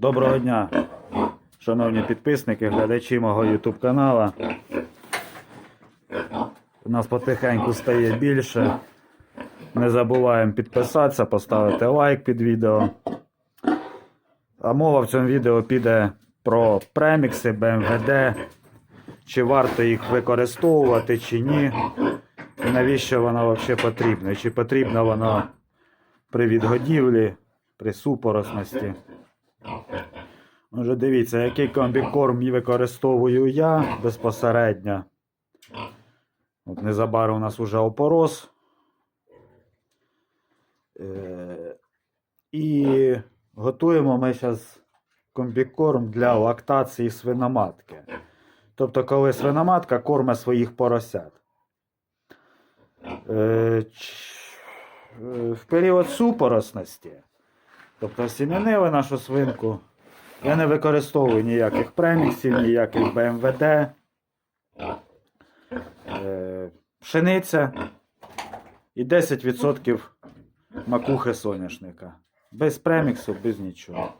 Доброго дня, шановні підписники, глядачі мого YouTube канала. У нас потихеньку стає більше. Не забуваємо підписатися, поставити лайк під відео. А мова в цьому відео піде про премікси БМВД, чи варто їх використовувати, чи ні. І навіщо вона взагалі потрібна? Чи потрібна вона при відгодівлі, при супоросності. Отже, дивіться, який комбікорм використовую я безпосередньо. От незабаром у нас уже опорос. Е, і готуємо ми зараз комбікорм для лактації свиноматки. Тобто, коли свиноматка корме своїх поросят. Е, е, в період супоросності, тобто сім'янили нашу свинку, я не використовую ніяких преміксів, ніяких БМВД. Е, пшениця і 10% макухи соняшника. Без преміксу, без нічого.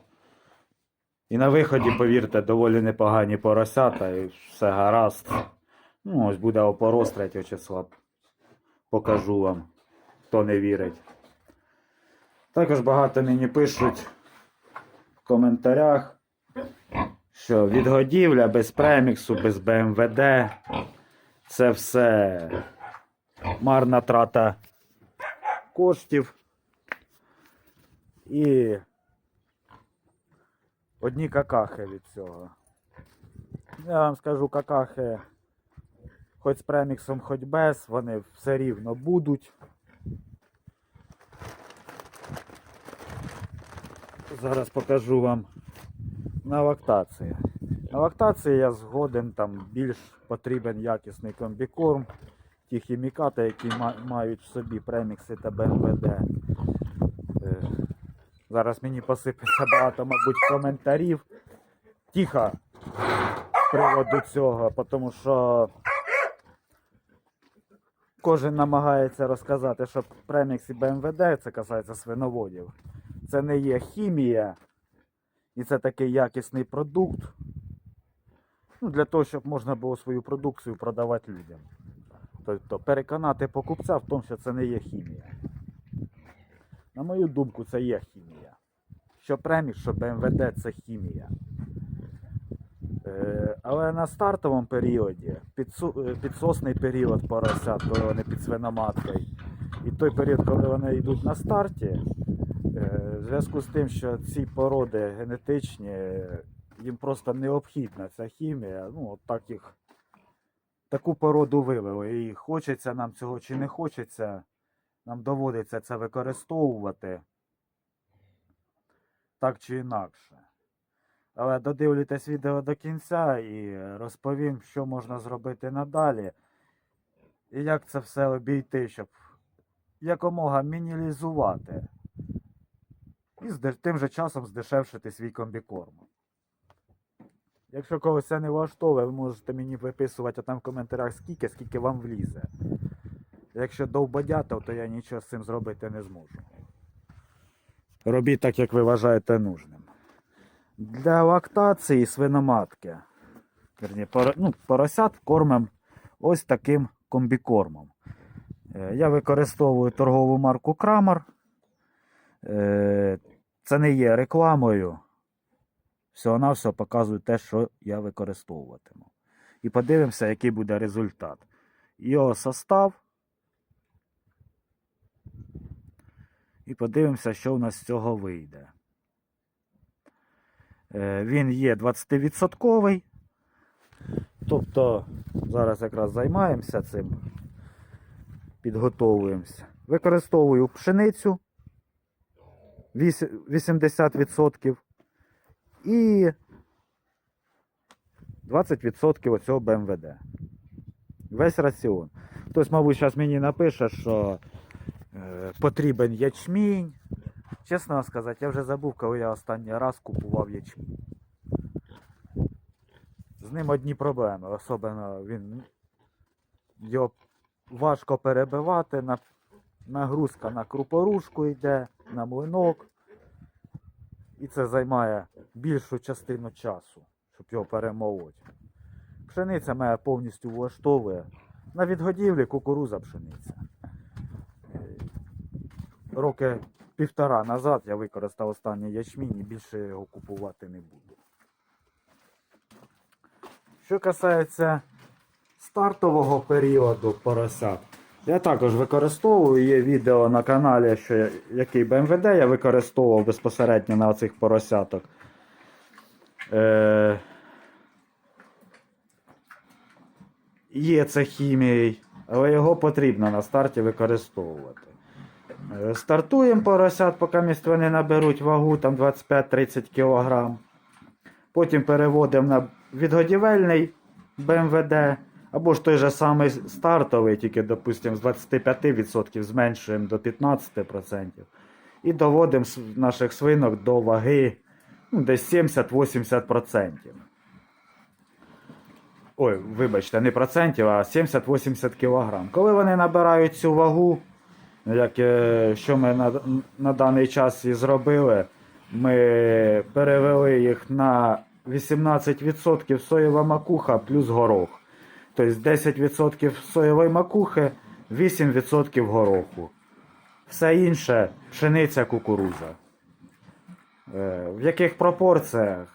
І на виході, повірте, доволі непогані поросята і все гаразд. Ну, ось буде опорос 3 числа. Покажу вам, хто не вірить. Також багато мені пишуть в коментарях, що відгодівля без преміксу, без БМВД це все марна трата коштів. І одні какахи від цього. Я вам скажу, какахи, хоч з преміксом, хоч без, вони все рівно будуть. Зараз покажу вам на лактації. На лактації я згоден там більш потрібен якісний комбікорм. Ті хімікати, які мають в собі премікси та БМВД. Е, Зараз мені посипеться багато, мабуть, коментарів. Тихо з приводу цього, тому що кожен намагається розказати, що премікс і БМВД, це касається свиноводів, це не є хімія, і це такий якісний продукт. Ну, для того, щоб можна було свою продукцію продавати людям. Тобто переконати покупця в тому, що це не є хімія. На мою думку, це є хімія. Що премікс, що БМВД це хімія. Е, але на стартовому періоді, е, підсосний період поросят, коли вони під свиноматкою, і той період, коли вони йдуть на старті, в зв'язку з тим, що ці породи генетичні, е, їм просто необхідна ця хімія, ну, от так їх таку породу вивели. І хочеться нам цього чи не хочеться, нам доводиться це використовувати так чи інакше. Але додивлюйтесь відео до кінця і розповім, що можна зробити надалі. І як це все обійти, щоб якомога мінімізувати. І тим же часом здешевшити свій комбікорм. Якщо когось це не влаштовує, ви можете мені виписувати там в коментарях скільки, скільки вам влізе. Якщо довбодятел, то я нічого з цим зробити не зможу. Робіть так, як ви вважаєте нужним. Для лактації свиноматки. Верні, поро, ну, поросят кормим ось таким комбікормом. Е, Я використовую торгову марку Крамер. Це не є рекламою. Всього на все показую те, що я використовуватиму. І подивимося, який буде результат. Його состав. І подивимося, що у нас з цього вийде. Е, Він є 20%. Тобто, зараз якраз займаємося цим, підготовуємося. Використовую пшеницю 80% і 20% оцього БМВД. Весь раціон. Хтось, мабуть, зараз мені напише, що е, потрібен ячмінь. Чесно сказати, я вже забув, коли я останній раз купував ячмінь. З ним одні проблеми. Особливо він його важко перебивати, на, нагрузка на крупорушку йде, на млинок. І це займає більшу частину часу, щоб його перемолоти. Пшениця мене повністю влаштовує. На відгодівлі кукуруза пшениця. Роки півтора назад я використав останній ячмінь і більше його купувати не буду. Що касається стартового періоду поросят, я також використовую, є відео на каналі, що який БМВД я використовував безпосередньо на цих поросяток. Е, є це хімією, але його потрібно на старті використовувати. Е, Стартуємо поросят, поки місць вони наберуть вагу там 25-30 кг. Потім переводимо на відгодівельний БМВД, або ж той же самий стартовий, тільки, допустимо, з 25% зменшуємо до 15%. І доводимо наших свинок до ваги ну, десь 70-80%. Ой, вибачте, не процентів, а 70-80 кг. Коли вони набирають цю вагу, як, е, що ми на, на даний час і зробили, ми перевели їх на 18% соєва макуха плюс горох. Тобто 10% соєвої макухи, 8% гороху. Все інше пшениця кукуруза. Е, В яких пропорціях?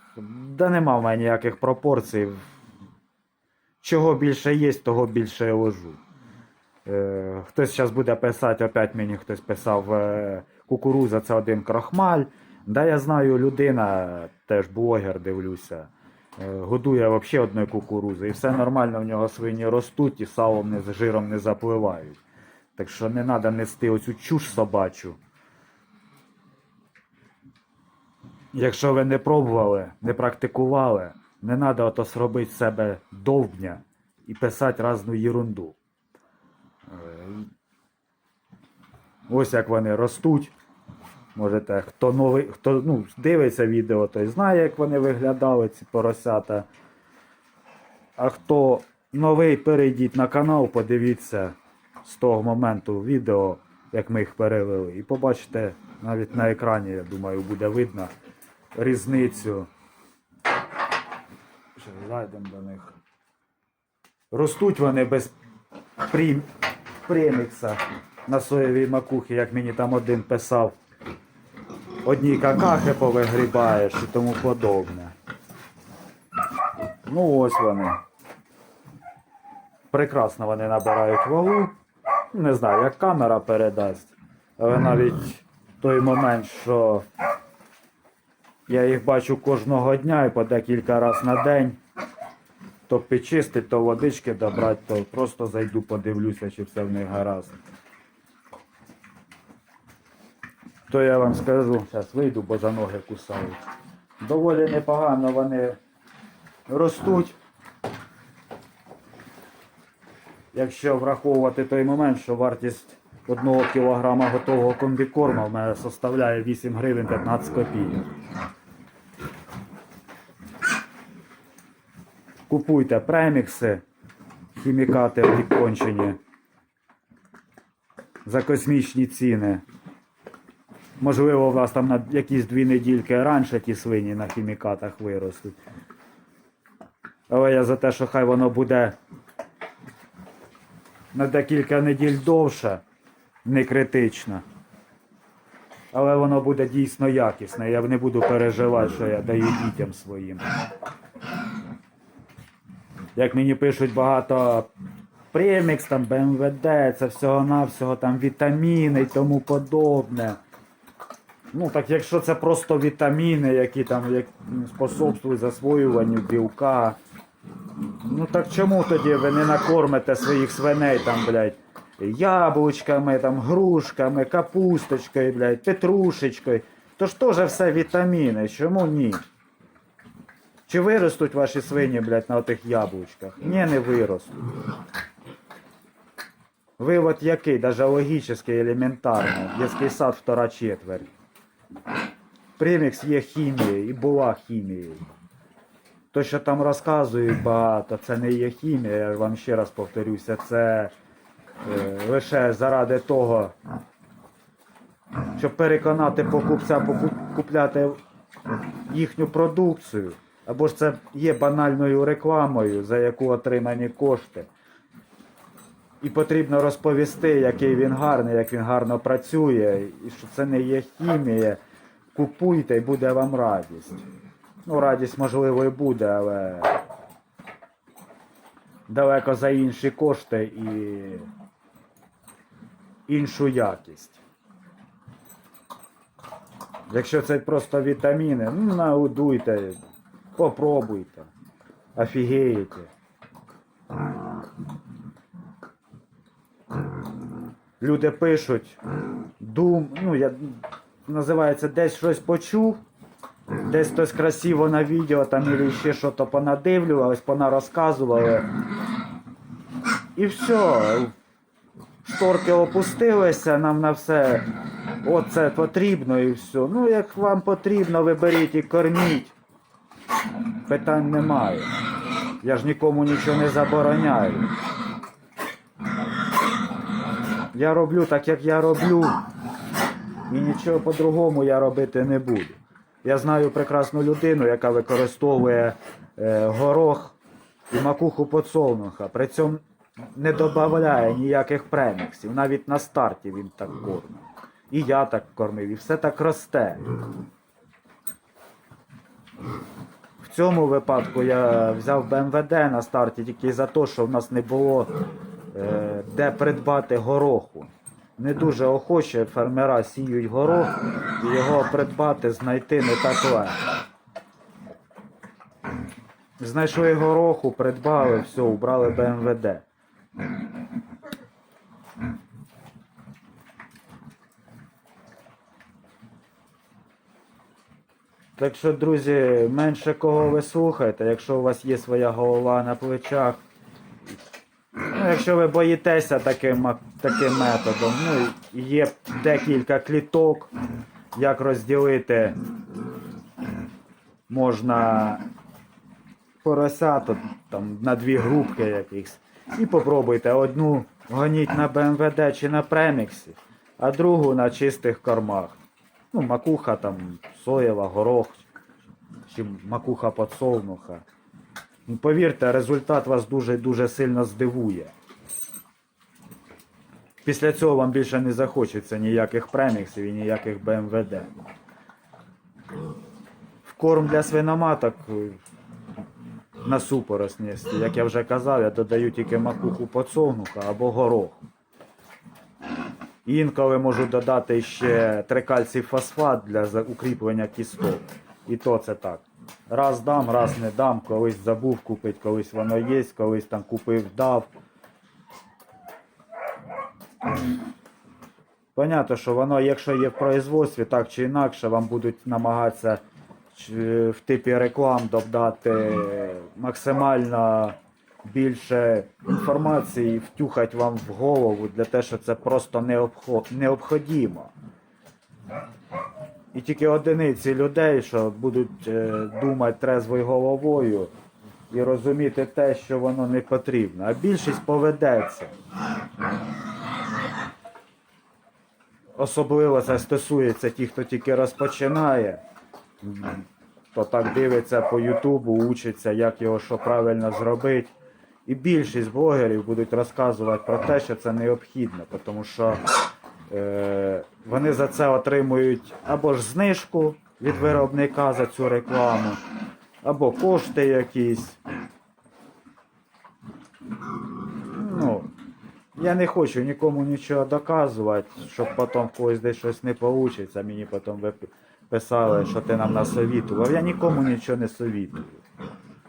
Да нема в мене ніяких пропорцій. Чого більше є, того більше я ложу. Е, Хтось зараз буде писати, опять мені хтось писав, е, кукуруза це один крахмаль. Да, я знаю, людина, теж блогер дивлюся, годує взагалі одною кукурузи, і все нормально в нього свині ростуть і салом не з жиром не запливають. Так що не треба нести оцю чуш собачу. Якщо ви не пробували, не практикували, не треба ото зробити себе довбня і писати різну ерунду. Е, Ось як вони ростуть. Можете, хто новий, хто ну, дивиться відео, той знає, як вони виглядали, ці поросята. А хто новий, перейдіть на канал, подивіться з того моменту відео, як ми їх перевели. І побачите навіть на екрані, я думаю, буде видно різницю. Зайдемо до них. Ростуть вони без премікса на соєвій макухі, як мені там один писав. Одні какахи повигрібаєш і тому подобне. Ну ось вони. Прекрасно вони набирають вагу. Не знаю, як камера передасть. Але навіть той момент, що я їх бачу кожного дня і по декілька разів на день. То підчистить, то водички добрати, то просто зайду, подивлюся, чи все в них гаразд. То я вам скажу, зараз вийду, бо за ноги кусають. Доволі непогано вони ростуть. Якщо враховувати той момент, що вартість одного кілограма готового комбікорму в мене составляє 8 гривень 15 копійок. Купуйте премікси, хімікати відкончені за космічні ціни. Можливо, у вас там на якісь дві недільки раніше ті свині на хімікатах виростуть. Але я за те, що хай воно буде на декілька неділь довше, не критично. Але воно буде дійсно якісне. Я не буду переживати, що я даю дітям своїм. Як мені пишуть багато премікс, там БМВД, це всього-навсього там вітаміни і тому подобне. Ну так якщо це просто вітаміни, які там як, способствують засвоюванню білка. Ну так чому тоді ви не накормите своїх свиней там, блядь, яблучками, там, грушками, капусточкою, блядь, петрушечкою. То ж теж все вітаміни, чому ні? Чи виростуть ваші свині, блядь, на отих яблучках? Ні, не виростуть. Вивод який, даже логічний, елементарний. Єский сад втора четверть. Премікс є хімією і була хімією. То, що там розказують багато, це не є хімія, я вам ще раз повторюся, це е, лише заради того, щоб переконати покупця покуп- купляти їхню продукцію, або ж це є банальною рекламою, за яку отримані кошти. І потрібно розповісти, який він гарний, як він гарно працює, і що це не є хімія. Купуйте і буде вам радість. Ну, радість, можливо, і буде, але далеко за інші кошти і іншу якість. Якщо це просто вітаміни, ну наудуйте, попробуйте. Офігієте. Люди пишуть, дум, ну я називається десь щось почув, десь хтось красиво на відео там і ще щось понадивлювалось, понарозказували. І все. Шторки опустилися, нам на все. Оце потрібно і все. Ну, як вам потрібно, ви беріть і корміть. Питань немає. Я ж нікому нічого не забороняю. Я роблю так, як я роблю. І нічого по-другому я робити не буду. Я знаю прекрасну людину, яка використовує е, горох і макуху подсолнуха. При цьому не додає ніяких преміксів. Навіть на старті він так кормить. І я так кормив, і все так росте. В цьому випадку я взяв БМВД на старті тільки за те, що в нас не було де придбати гороху. Не дуже охоче фермера сіють горох, і його придбати, знайти не так легко. Знайшли гороху, придбали, все, убрали БМВД. Так що, друзі, менше кого ви слухаєте, якщо у вас є своя голова на плечах. Ну, якщо ви боїтеся таким, таким методом, ну, є декілька кліток, як розділити можна поросяток там, на дві групки якихось. І попробуйте одну гоніть на БМВД чи на преміксі, а другу на чистих кормах. Ну, макуха там, соєва, горох, чи макуха подсолнуха. Ну, Повірте, результат вас дуже-дуже сильно здивує. Після цього вам більше не захочеться ніяких преміксів і ніяких БМВД. В корм для свиноматок на супоросність, як я вже казав, я додаю тільки макуху подсолнуха або горох. Інколи можу додати ще трикальцій фосфат для укріплення кісток. І то це так. Раз дам, раз не дам, колись забув купити, колись воно є, колись там купив, дав. Понятно, що воно, якщо є в производстві, так чи інакше, вам будуть намагатися в типі реклам додати максимально більше інформації, втюхати вам в голову для те, що це просто необхо- необходимо. І тільки одиниці людей, що будуть е, думати трезвою головою і розуміти те, що воно не потрібно. А більшість поведеться. Особливо це стосується тих, хто тільки розпочинає, хто так дивиться по Ютубу, учиться, як його що правильно зробити. І більшість блогерів будуть розказувати про те, що це необхідно, тому що вони за це отримують або ж знижку від виробника за цю рекламу, або кошти якісь. Ну, я не хочу нікому нічого доказувати, щоб потім когось десь щось не вийде. Мені потім ви писали, що ти нам насовітував. Я нікому нічого не совітую.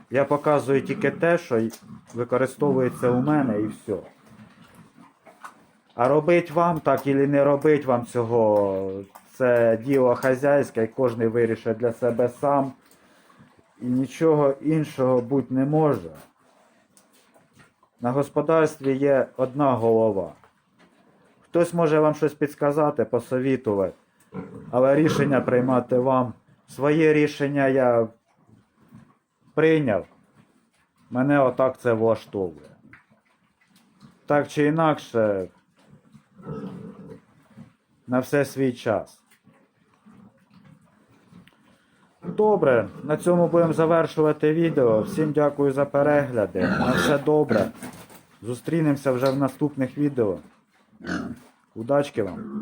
Я показую тільки те, що використовується у мене і все. А робить вам так і не робить вам цього, це діло хазяйське, і кожен вирішить для себе сам. І нічого іншого бути не може. На господарстві є одна голова. Хтось може вам щось підсказати, посовітувати, але рішення приймати вам. Своє рішення я прийняв. Мене отак це влаштовує. Так чи інакше, на все свій час. добре. На цьому будемо завершувати відео. Всім дякую за перегляди. На все добре. Зустрінемося вже в наступних відео. Удачки вам!